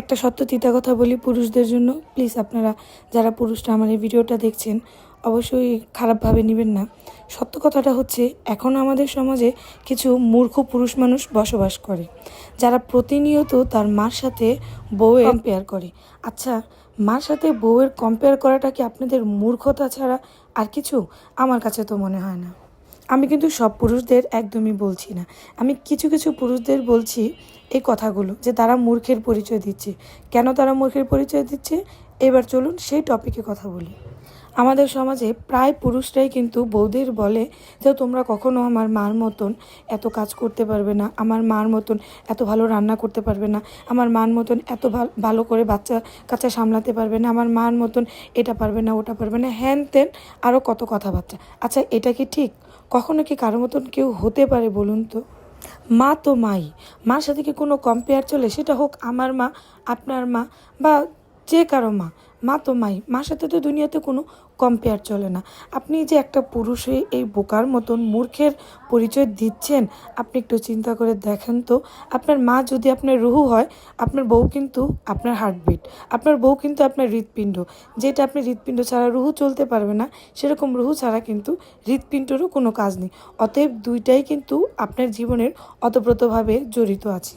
একটা সত্য তিতা কথা বলি পুরুষদের জন্য। প্লিজ আপনারা যারা পুরুষরা আমার এই ভিডিওটা দেখছেন, অবশ্যই খারাপভাবে নেবেন না। সত্য কথাটা হচ্ছে, এখন আমাদের সমাজে কিছু মূর্খ পুরুষ মানুষ বসবাস করে, যারা প্রতিনিয়ত তার মার সাথে বউয়ের কম্পেয়ার করে। আচ্ছা মার সাথে বউয়ের কম্পেয়ার করাটা কি আপনাদের মূর্খতা ছাড়া আর কিছু? আমার কাছে তো মনে হয় না। আমি কিন্তু সব পুরুষদের একদমই বলছি না। আমি কিছু কিছু পুরুষদের বলছি এই কথাগুলো যে তারা মূর্খের পরিচয় দিচ্ছে। কেন তারা মূর্খের পরিচয় দিচ্ছে? এবার চলুন সেই টপিকে কথা বলি। আমাদের সমাজে প্রায় পুরুষরাই কিন্তু বৌদের বলে যে তোমরা কখনো আমার মার মতন এত কাজ করতে পারবে না, আমার মার মতন এত ভালো রান্না করতে পারবে না, আমার মার মতন এত ভাল- করে বাচ্চা কাচ্চা সামলাতে পারবে না, আমার মার মতন এটা পারবে না, ওটা পারবে না। হ্যান তেন আরও কত কথাবার্তা। আচ্ছা এটা কি ঠিক? কখনো কি কারও মতন কেউ হতে পারে বলুন তো? মা তো মাই। মার সাথে কি কোনো কম্পেয়ার চলে? সেটা হোক আমার মা, আপনার মা বা যে কারও মা। মা তো মাই, মার সাথে তো দুনিয়াতে কোনো কম্পেয়ার চলে না। আপনি যে একটা পুরুষ হয়ে এই বোকার মতন মূর্খের পরিচয় দিচ্ছেন, আপনি একটু চিন্তা করে দেখেন তো, আপনার মা যদি আপনার রুহু হয়, আপনার বউ কিন্তু আপনার হার্টবিট আপনার বউ কিন্তু আপনার হৃৎপিণ্ড। যেটা আপনি হৃৎপিণ্ড ছাড়া রুহু চলতে পারবে না, সেরকম রুহু ছাড়া কিন্তু হৃৎপিণ্ডরও কোনো কাজ নেই। অতএব দুইটাই কিন্তু আপনার জীবনের অতপ্রতভাবে জড়িত আছে।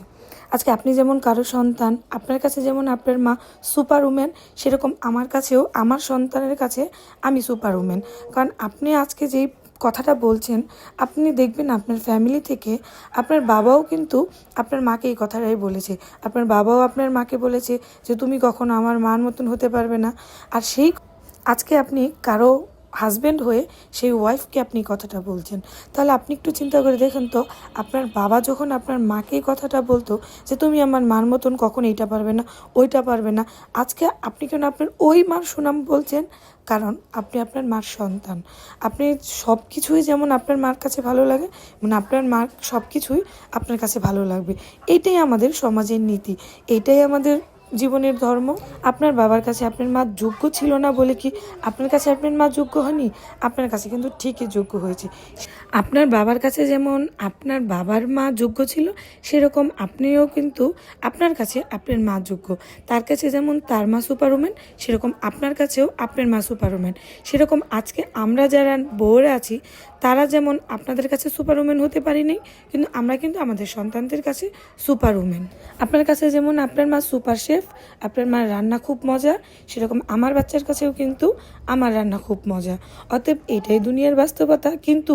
আজকে আপনি যেমন কারও সন্তান, আপনার কাছে যেমন আপনার মা সুপার উমেন সেরকম আমার কাছেও আমার সন্তানের কাছে আমি সুপার উমেন কারণ আপনি আজকে যেই কথাটা বলছেন, আপনি দেখবেন আপনার ফ্যামিলি থেকে আপনার বাবাও কিন্তু আপনার মাকে এই কথাটাই বলেছে। আপনার বাবাও আপনার মাকে বলেছে যে, তুমি কখনো আমার মার মতন হতে পারবে না। আর সেই আজকে আপনি কারও হাজব্যান্ড হয়ে সেই ওয়াইফকে আপনি কথাটা বলছেন। তাহলে আপনি একটু চিন্তা করে দেখেন তো, আপনার বাবা যখন আপনার মাকে কথাটা বলতো যে, তুমি আমার মার মতন কখন এইটা পারবে না, ওইটা পারবে না। আজকে আপনি কেন আপনার ওই মার সুনাম বলছেন? কারণ আপনি আপনার মার সন্তান। আপনি সব কিছুই যেমন আপনার মার কাছে ভালো লাগে মানে আপনার মার সব কিছুই আপনার কাছে ভালো লাগবে। এইটাই আমাদের সমাজের নীতি। এইটাই আমাদের জীবনের ধর্ম? আপনার বাবার কাছে আপনার মা যোগ্য ছিল না বলে কি আপনার কাছে আপনার মা যোগ্য হয়নি? আপনার কাছে কিন্তু ঠিকই যোগ্য হয়েছে। আপনার বাবার কাছে যেমন আপনার বাবার মা যোগ্য ছিল, সেরকম আপনিও কিন্তু আপনার কাছে আপনার মা যোগ্য। তার কাছে যেমন তার মা সুপার সুপারউম্যান সেরকম আপনার কাছেও আপনার মা সুপারউম্যান সেরকম আজকে আমরা যারা বউরা আছি, তারা যেমন আপনাদের কাছে সুপার সুপারউম্যান হতে পারিনি, কিন্তু আমরা কিন্তু আমাদের সন্তানদের কাছে সুপার সুপারউম্যান আপনার কাছে যেমন আপনার মা সুপার শেফ, আপনার মার রান্না খুব মজা সেরকম আমার বাচ্চার কাছেও কিন্তু আমার রান্না খুব মজা অতএব এটাই দুনিয়ার বাস্তবতা, কিন্তু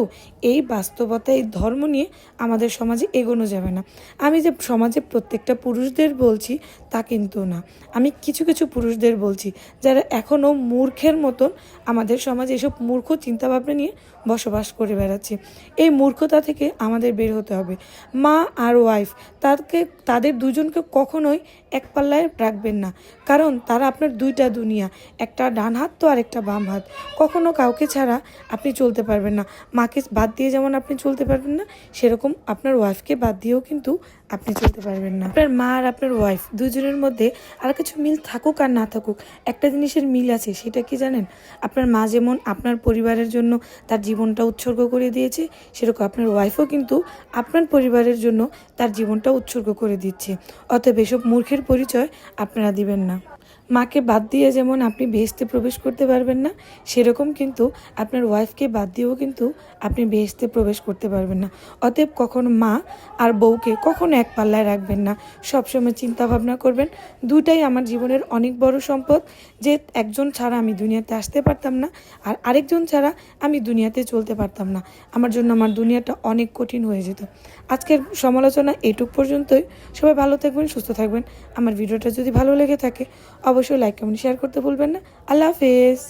এই বাস্তবতা, এই ধর্ম নিয়ে আমাদের সমাজে এগোনো যাবে না। আমি যে সমাজে প্রত্যেকটা পুরুষদের বলছি তা কিন্তু না। আমি কিছু কিছু পুরুষদের বলছি যারা এখনও মূর্খের মতন আমাদের সমাজে এসব মূর্খ চিন্তাভাবনা নিয়ে বসবাস করে বেড়াচ্ছে। এই মূর্খতা থেকে আমাদের বের হতে হবে। মা আর ওয়াইফ তাকে, তাদের দুজনকে কখনোই এক পাল্লায় রাখবেন না। কারণ তারা আপনার দুইটা দুনিয়া, একটা ডান হাত তো আর একটা বাম হাত। কখনো কাউকে ছাড়া আপনি চলতে পারবেন না। মাকে বাদ দিয়ে যেমন আপনি চলতে পারবেন না, সেরকম আপনার ওয়াইফকে বাদ দিয়েও কিন্তু আপনি চলতে পারবেন না। আপনার মা আর আপনার ওয়াইফ দুজনের মধ্যে আর কিছু মিল থাকুক আর না থাকুক, একটা জিনিসের মিল আছে, সেটা কি জানেন? আপনার মা যেমন আপনার পরিবারের জন্য তার জীবনটা উৎসর্গ করে দিয়েছে, সেরকম আপনার ওয়াইফও কিন্তু আপনার পরিবারের জন্য তার জীবনটা উৎসর্গ করে দিচ্ছে। অতএব এসব মূর্খের পরিচয় আপনারা দিবেন না। মাকে বাদ দিয়ে যেমন আপনি বেহেস্তে প্রবেশ করতে পারবেন না, সেরকম কিন্তু আপনার ওয়াইফকে বাদ দিয়েও কিন্তু আপনি বেহেস্তে প্রবেশ করতে পারবেন না। অতএব কখনো মা আর বউকে কখনো এক পাল্লায় রাখবেন না। সবসময় চিন্তা ভাবনা করবেন, দুটাই আমার জীবনের অনেক বড় সম্পদ, যে একজন ছাড়া আমি দুনিয়াতে আসতে পারতাম না আর আরেকজন ছাড়া আমি দুনিয়াতে চলতে পারতাম না। আমার জন্য আমার দুনিয়াটা অনেক কঠিন হয়ে যেত। আজকের সমালোচনা এটুক পর্যন্তই। সবাই ভালো থাকবেন, সুস্থ থাকবেন। আমার ভিডিওটা যদি ভালো লেগে থাকে অবশ্যই লাইক কমেন্ট শেয়ার করতে ভুলবেন না। আল্লাহ হাফেজ।